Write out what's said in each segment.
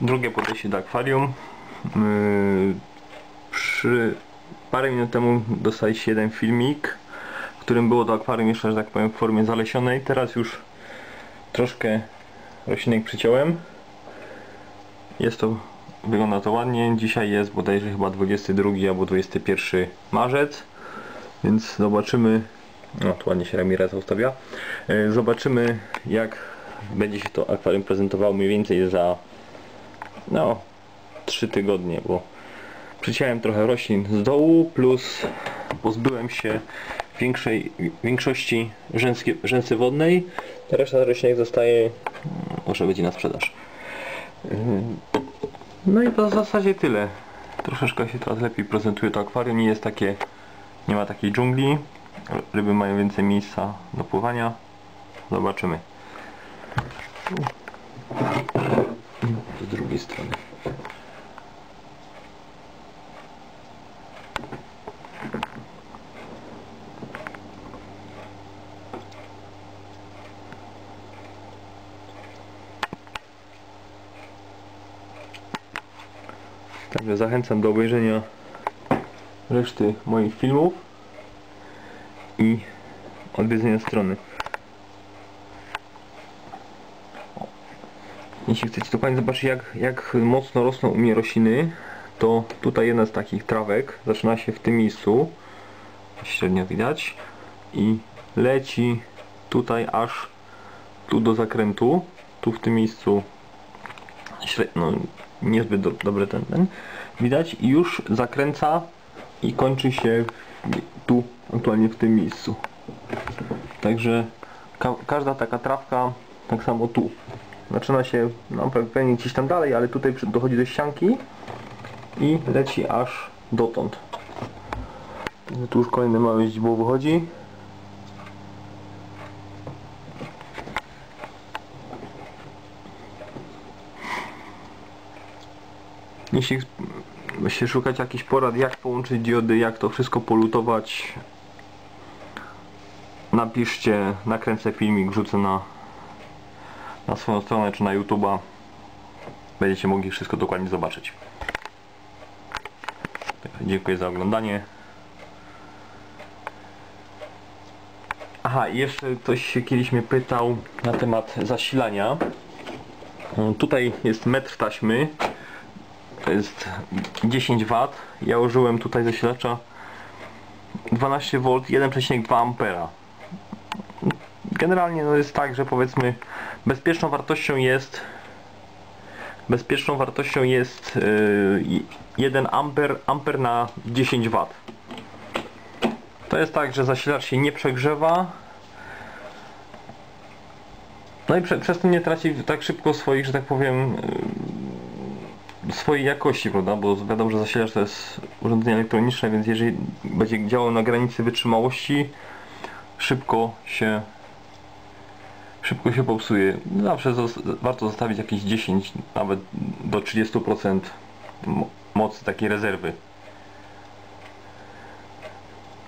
drugie podejście do akwarium. Yy, przy parę minut temu dostaliście jeden filmik, w którym było to akwarium jeszcze, że tak powiem, w formie zalesionej. Teraz już troszkę roślinek przyciąłem. Jest to, wygląda to ładnie. Dzisiaj jest bodajże chyba 22 albo 21 marzec, więc zobaczymy. No, tu ładnie się Ramirez ustawia. Yy, Zobaczymy jak będzie się to akwarium prezentowało mniej więcej za no 3 tygodnie, bo przyciąłem trochę roślin z dołu, plus pozbyłem się większej, większości rzęskie, rzęsy wodnej. Reszta roślinek zostaje, mm, może będzie na sprzedaż. Yy, No i to w zasadzie tyle. Troszeczkę się teraz lepiej prezentuje to akwarium, nie jest takie, nie ma takiej dżungli. Ryby mają więcej miejsca do pływania. Zobaczymy. Drugiej strony. Także zachęcam do obejrzenia reszty moich filmów i odwiedzenia strony. Jeśli chcecie dokładnie zobaczyć jak, jak mocno rosną u mnie rośliny, to tutaj jedna z takich trawek zaczyna się w tym miejscu, średnio widać, i leci tutaj aż tu do zakrętu, tu w tym miejscu no, niezbyt do, dobry ten, ten, widać i już zakręca i kończy się tu, aktualnie w tym miejscu. Także ka każda taka trawka, tak samo tu, zaczyna się no, pewnie gdzieś tam dalej, ale tutaj dochodzi do ścianki i leci aż dotąd. Tu już kolejne małe źdźbło wychodzi. Jeśli się szukać jakichś porad, jak połączyć diody, jak to wszystko polutować, napiszcie, nakręcę filmik, wrzucę na, na swoją stronę czy na YouTube'a. Będziecie mogli wszystko dokładnie zobaczyć. Dziękuję za oglądanie. Aha, jeszcze ktoś kiedyś mnie pytał na temat zasilania. Mm, Tutaj jest metr taśmy. To jest 10 W. Ja użyłem tutaj zasilacza 12 V 1,2 Ampera. Generalnie no jest tak, że powiedzmy bezpieczną wartością jest bezpieczną wartością jest yy, 1 amper, amper na 10 W. To jest tak, że zasilacz się nie przegrzewa. No i prze, przez to nie traci tak szybko swoich, że tak powiem, yy, swojej jakości, prawda? Bo wiadomo, że zasilacz to jest urządzenie elektroniczne, więc jeżeli będzie działał na granicy wytrzymałości, szybko się szybko się popsuje. Zawsze warto zostawić jakieś 10, nawet do 30% mo- mocy takiej rezerwy.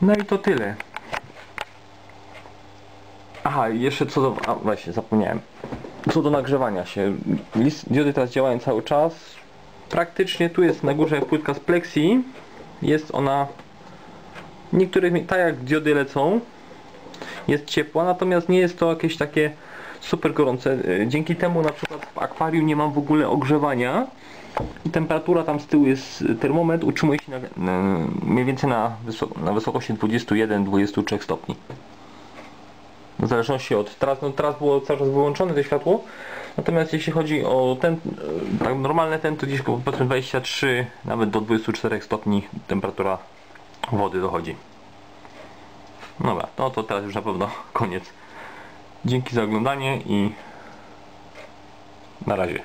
No i to tyle. Aha, jeszcze co do... A, właśnie, zapomniałem. Co do nagrzewania się. Diody teraz działają cały czas. Praktycznie tu jest na górze płytka z plexi. Jest ona... Niektórych, tak jak diody lecą, jest ciepła, natomiast nie jest to jakieś takie super gorące. Y, Dzięki temu na przykład w akwarium nie mam w ogóle ogrzewania temperatura tam z tyłu jest y, termometr, utrzymuje się na, mniej więcej na, wysoko, na wysokości 21-23 stopni. W zależności od teraz, no teraz było cały czas wyłączone to światło, natomiast jeśli chodzi o ten, y, tak normalne ten, to gdzieś powiedzmy 23, nawet do 24 stopni temperatura wody dochodzi. Dobra, no to teraz już na pewno koniec. Dzięki za oglądanie i na razie.